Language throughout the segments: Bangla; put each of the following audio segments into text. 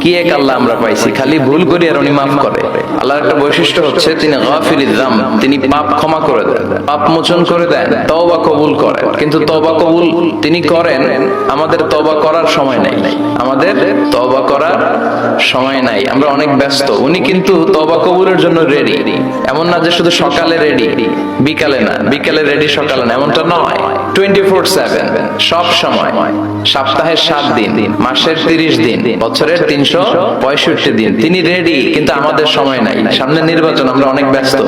কি এক আল্লাহ আমরা পাইছি? খালি ভুল করি আর উনি মাফ করে। আল্লাহর একটা বৈশিষ্ট্য হচ্ছে তিনি গাফির ইজাম তিনি পাপ ক্ষমা করে দেন, পাপ মোচন করে দেন, তওবা কবুল করেন। কিন্তু তওবা কবুল তিনি করেন, আমাদের তওবা করার সময় নাই। আমাদের তওবা করার সময় নাই। আমরা অনেক ব্যস্ত। উনি কিন্তু তওবা কবুলের জন্য রেডি এমন না যে শুধু সকালে রেডি বিকালে না। বিকালে রেডি সকালে না। এমনটা নয়। টোয়েন্টি সব সময়। সপ্তাহের সাত দিন, মাসের তিরিশ দিন, বছরের তিনশো পঁয়ষট্টি দিন। তিনি রেডি কিন্তু আমাদের সময় নাই। সামনে নির্বাচন, আমরা অনেক ব্যস্ত।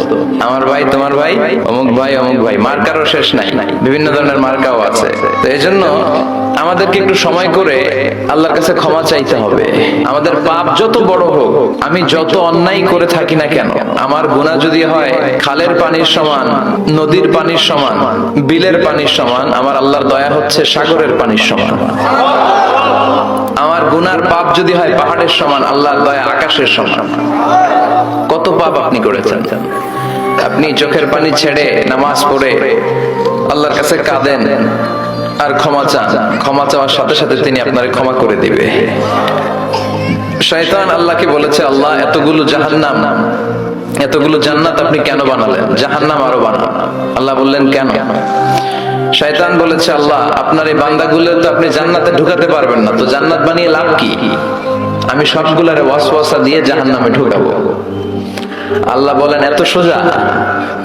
আমার ভাই, তোমার ভাই, অমুক ভাই অমুক ভাই, মার্কারও শেষ নাই। বিভিন্ন ধরনের মার্কাও আছে। তো এই জন্য আমাদেরকে একটু সময় করে আল্লাহর কাছে ক্ষমা চাইতে হবে। আমাদের পাপ যত বড় হোক, আমি যত অন্যায় করে থাকি না কেন, আমার গুনাহ যদি হয়, খালের পানির সমান, নদীর পানির সমান, বিলের পানির সমান, আমার আল্লাহর দয়া হচ্ছে সাগরের পানির সমান। আমার গুনার পাপ যদি হয়, পাহাড়ের সমান, আল্লাহর দয়া আকাশের সমান। কত পাপ আপনি করেছেন? আপনি চোখের পানি ছেড়ে নামাজ পড়ে আল্লাহর কাছে কাঁদেন আর ক্ষমা চান। ক্ষমা চাওয়ার সাথে সাথে তিনি আপনার ক্ষমা করে দিবে। শয়তান আল্লাহকে বলেছে, আল্লাহ, এতগুলো জাহান্নাম, এতগুলো জান্নাত আপনি কেন বানালেন? জাহান্নাম আরও বানান। আল্লাহ বললেন, কেন? শয়তান বলেছে, আল্লাহ, আপনার এই বান্দাগুলো তো আপনি জান্নাতে ঢুকাতে পারবেন না। তো জান্নাত বানিয়ে লাভ কি? আমি সবগুলারে ওয়াসওয়াসা দিয়ে জাহান্নামে ঢুকাবো। আল্লাহ বলেন, এত সোজা?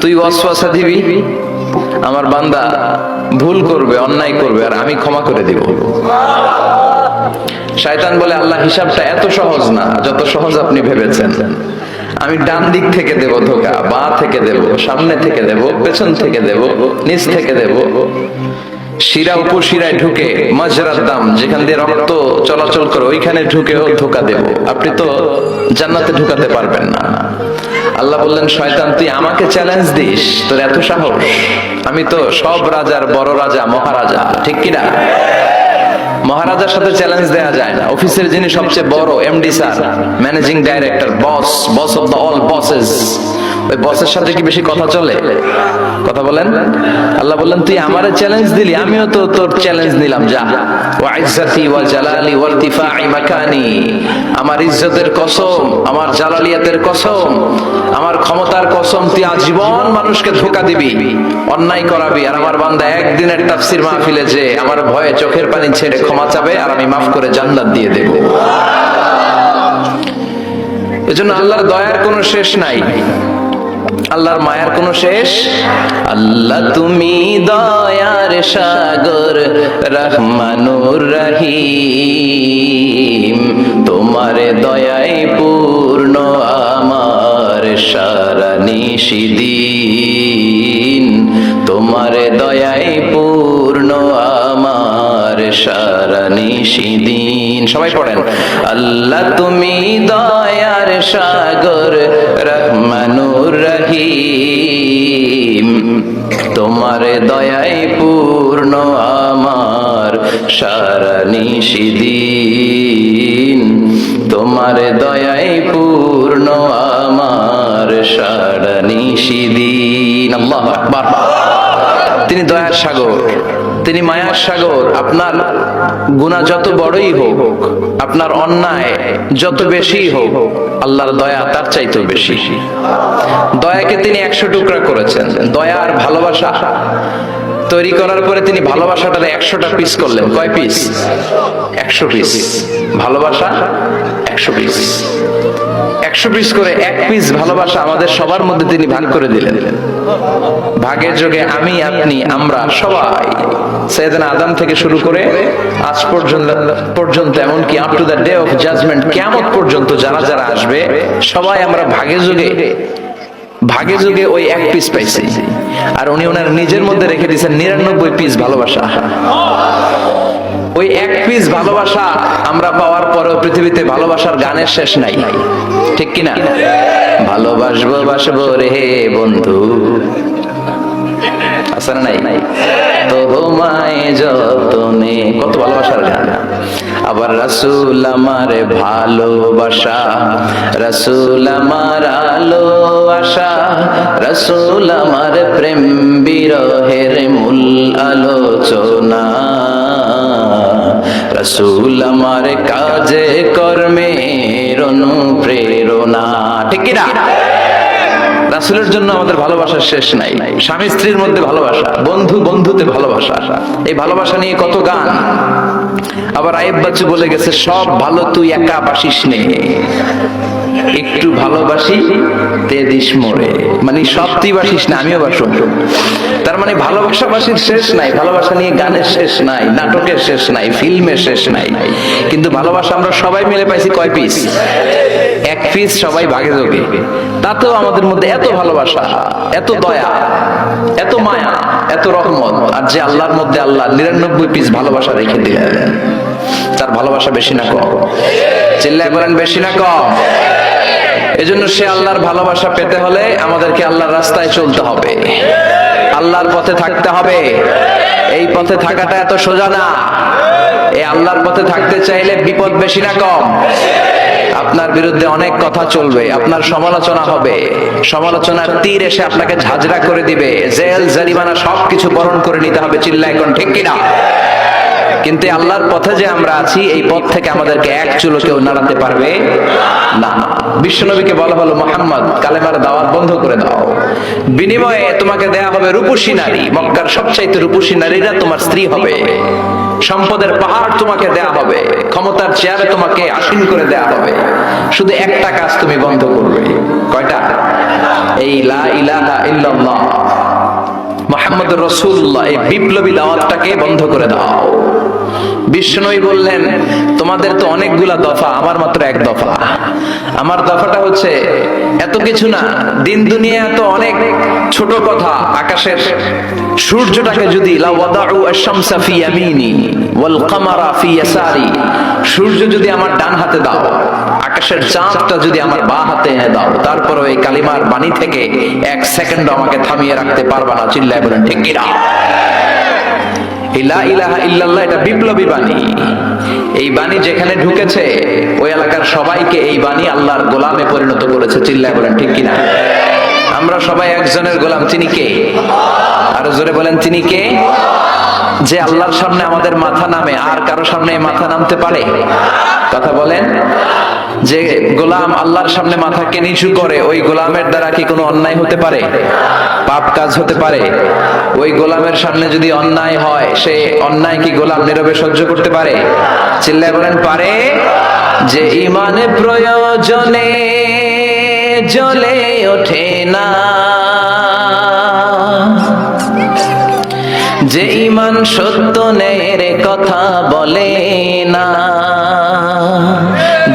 তুই ওয়াসওয়াসা দিবি? আমার বান্দা ভুল করবে, অন্যায় করবে, আর আমি ক্ষমা করে দিব। শয়তান বলে, আল্লাহ, হিসাবটা এত সহজ না, যত সহজ আপনি ভেবেছেন। আমি ডান দিক থেকে দেব, ধোকা, বা থেকে দেব, সামনে থেকে দেব, পেছন থেকে দেব, নিচ থেকে দেব। শিরা উপশিরায় ঢুকে মাজরার দাম, যেখান দিয়ে রক্ত চলাচল করে, ওইখানে ঢুকেও ধোকা দেব। আপনি তো জান্নাতে ঢুকাতে পারবেন না। আল্লাহ বললেন, শয়তান, তুই আমাকে চ্যালেঞ্জ দিস, তোর এত সাহস। আমি তো সব রাজার বড় রাজা, মহারাজা, ঠিক কিনা? মহারাজার সাথে চ্যালেঞ্জ দেয়া যায় না। অফিসের যিনি সবচেয়ে বড় MD sir managing director boss boss of the all bosses ওই বসের সাথে কি বেশি কথা চলে? কথা বলেন। আল্লাহ বললেন, তুই আমারে চ্যালেঞ্জ দিলি, আমিও তো তোর চ্যালেঞ্জ নিলাম, যা। ওয়া ইজ্জতি ওয়া জালালি ওয়া ইরতিফাই মাকানি। আমার ইজ্জতের কসম, আমার জালালিয়াতের কসম, আমার ক্ষমতার কসম, তুই আজীবন মানুষকে ধোকা দিবি, অন্যায় করাবি। আর আমার বান্দা একদিনের তাফসির মাহফিলে যে আমার ভয়ে চোখের পানি ছেড়ে ক্ষমা চাবে, আর আমি মাফ করে জান্নাত দিয়ে দেব। এজন্য আল্লাহর দয়ার কোনো শেষ নাই। আল্লাহর মায়ার কোনো শেষ? আল্লাহ তুমি দয়ার সাগর, রহমানুর রাহি তোমার দয়াই পূর্ণ, আমার সারা নিশিদিন তোমার দয়াই নিশিদিন সবাই পড়েন। আল্লাহ তুমি দয়ার সাগর, রহমানুর রহিম। তোমার দয়াই পূর্ণ আমার সারা নিশিদিন তোমার দয়াই পূর্ণ আমার সারা নিশিদিন তিনি দয়ার সাগর, তিনি মায়ার সাগর। আপনার গুণা যত বড়ই হোক, আপনার অন্যায় যত বেশি হোক, আল্লাহর দয়া তার চাইতেও বেশি। দয়াকে তিনি একশো টুকরা করেছেন। দয়া আর ভালোবাসা তৈরি করার পরে তিনি ভালোবাসাটা একশোটা পিস করলেন। কয় পিস একশো পিস ভালোবাসা একশো পিস একশো পিস করে এক পিস ভালোবাসা আমাদের সবার মধ্যে তিনি ভাগ করে দিলেন। ভাগের যোগে আমি, আপনি, আমরা সবাই। সৈয়দনা আদম থেকে শুরু করে আজ পর্যন্ত পর্যন্ত, এমনকি up to the day of judgement কেমন পর্যন্ত যারা যারা আসবে, সবাই আমরা ভাগে যোগে ভাগে যোগে ওই এক পিস পাইছি। আর উনি ওনার নিজের মধ্যে রেখে দিয়েছেন নিরানব্বই পিস ভালোবাসা। ওই এক পিস ভালোবাসা আমরা পাওয়ার পরেও পৃথিবীতে ভালোবাসার গানের শেষ নাই। ঠিক কিনা? ভালোবাসবো, বাসবো রে বন্ধু। আছে না নাই? তোমায় যতনে। কত ভালোবাসার গান। আবার রাসূল আমার ভালোবাসা, রাসূল আমার আলো আশা, রাসূল আমার প্রেম বিরহের মূল আলোচনা। রসুল আমার কাজে কর্মের অনুপ্রেরণা। ঠিক রাসুলের জন্য আমাদের ভালোবাসার শেষ নাই। স্বামী স্ত্রীর মধ্যে ভালোবাসা, বন্ধু বন্ধুতে ভালোবাসা। এই ভালোবাসা নিয়ে কত গান। আবার আয়েব বাচ্চু বলে গেছে, সব ভালো তুই একা বাসিস নে। একটু ভালোবাসি তে দিস মরে। মানে সব তুই বাসিস না, আমিও বাসো তার মানে ভালোবাসা বাসির শেষ নাই, ভালোবাসা নিয়ে গানের শেষ নাই, নাটকের শেষ নাই, ফিল্মের শেষ নাই। কিন্তু ভালোবাসা আমরা সবাই মিলে পাইছি কয় পিস এক পিস সবাই ভাগে যোগে। তাতেও আমাদের মধ্যে এত ভালোবাসা, এত দয়া, এত মায়া, এত রহমত, আর যে আল্লাহর মধ্যে আল্লাহ নিরানব্বই পিস ভালোবাসা রেখে দিলেন। তার ভালোবাসা বেশি না কম। চিল্লায় বলেন, বেশি না কম। এজন্য সে আল্লাহর ভালোবাসা পেতে হলে আমাদেরকে আল্লাহর রাস্তায় চলতে হবে। আল্লাহর পথে থাকতে হবে। এই পথে থাকাটা এত সোজা না। এই আল্লাহর পথে থাকতে চাইলে বিপদ বেশি না কম। আপনার বিরুদ্ধে অনেক কথা চলবে। আপনার সমালোচনা হবে। সমালোচনার তীর এসে আপনাকে ঝাঁঝরা করে দিবে। জেল, জারিমানা সবকিছু বরণ করে নিতে হবে চিল্লা এখন ঠিক কিনা? কিন্তু আল্লাহর পথে যে আমরা আছি, এই পথ থেকে আমাদেরকে এক চুলো কেউ নাড়াতে পারবে? না বিশ্বনবীকে বলা হলো, মোহাম্মদ, কালেমার দাওয়াত বন্ধ করে দাও। বিনিময়ে তোমাকে দেয়া হবে রূপসী নারী। মক্কার সবচাইতে রূপসী নারীরা তোমার স্ত্রী হবে। সম্পদের পাহাড় তোমাকে দেয়া হবে। ক্ষমতার চেয়ারে তোমাকে আসীন করে দেয়া হবে। শুধু একটা কাজ তুমি বন্ধ করবে। কয়টা? এই লা ইলাহা ইল্লাল্লাহ। মোহাম্মদ রসুল্লাহ এই বিপ্লবী দাওয়াতটাকে বন্ধ করে দাও। বিষ্ণুই বললেন, তোমাদের তো অনেকগুলা দফা, আমার মাত্র এক দফা। আমার দফাটা হচ্ছে, এত কিছু না, দিন দুনিয়া তো অনেক ছোট কথা, আকাশের সূর্যটাকে যদি সূর্য যদি আমার ডান হাতে দাও, আকাশের চাঁদটা যদি আমার বা হাতে এনে দাও তারপরে এই কালিমার বাণী থেকে এক সেকেন্ড আমাকে থামিয়ে রাখতে পারবা না। চিল্লায় বলেন ঠিক কিনা? এটা বিপ্লবী বাণী। এই বাণী যেখানে ঢুকেছে, ওই এলাকার সবাইকে এই বাণী আল্লাহর গোলামে পরিণত করেছে। চিল্লায় বলেন, ঠিক কিনা? আমরা সবাই একজনের গোলাম, তিনি কে? আরও জোরে বলেন, তিনি কে? যে আল্লাহর সামনে আমাদের মাথা নামে, আর কারও সামনে মাথা নামতে পারে? কথা বলেন। যে গোলাম আল্লাহর সামনে মাথাকে নিচু করে, ওই গোলামের দ্বারা কি কোনো অন্যায় হতে পারে? পাপ কাজ হতে পারে। ওই গোলামের সামনে যদি অন্যায় হয়, সে অন্যায় কি গোলাম নীরবে সহ্য করতে পারে? চিল্লায় বলেন, পারে। যে ইমানে প্রয়োজনে জ্বলে ওঠে না। যে ইমান সত্য নের কথা বলে না।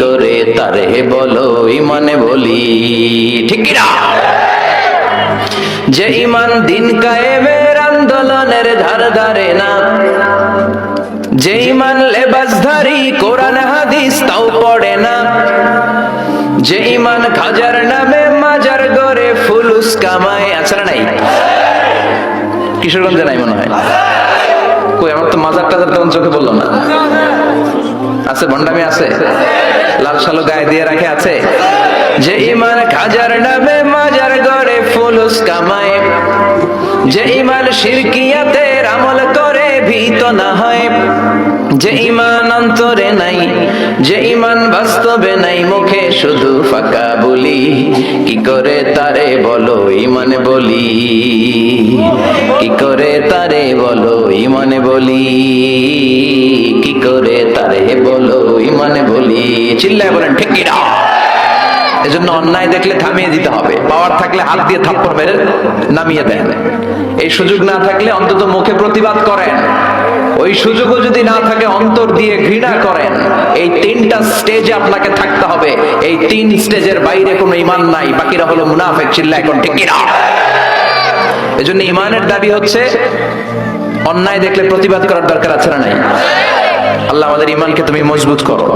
করে তারে বলো, ইমানে বলি। ঠিক যে ইমান দিন কায়েমের আন্দোলনের ধার ধারে না, যে ইমান লেবাসধারী কোরআন হাদিস তাও পড়ে না, যে ইমান খাজার নামে মাজার গড়ে ফুলুস কামায় আছে নাই? কিশোরগঞ্জে নাই মনে হয়। কই, আমার তো মাজার টাজার তখন চোখে বলল না। আছে, ভণ্ডামি আছে? লাল সালো গায়ে দিয়ে রাখে আছে? যে ইমান খাজার নামে মাজার গড়ে ফুলুস কামায়, যে ইমান শিরকিয়াতের আমল করে ভীত না হয়, যে ইমান অন্তরে নাই, যে ইমান বাস্তবে নাই, মুখে শুধু ফাঁকা বলি, কি করে তারে বলো ইমান বলি? কি করে তারে বলো ইমানে বলি? করে তারে বলো, ইমানে বলি, চিল্লায় বলেন, ঠিক কি না এজন্য অন্যায় দেখলে থামিয়ে দিতে হবে। পাওয়ার থাকলে হাত দিয়ে থাপ্পড় মেরে নামিয়ে দেন। এই সুযোগ না থাকলে অন্তত মুখে প্রতিবাদ করেন। ওই সুযোগও যদি না থাকে, অন্তর দিয়ে ঘৃণা করেন। এই তিনটা স্টেজে আপনাকে থাকতে হবে। এই তিন স্টেজের বাইরে কোনো ইমান নাই। বাকিরা হলো মুনাফেক চিল্লা এখন ঠিক কিনা? এজন্য ইমানের দাবি হচ্ছে, অন্যায় দেখলে প্রতিবাদ করার দরকার আছে না নাই? আল্লাহ আমাদের ইমানকে তুমি মজবুত করো।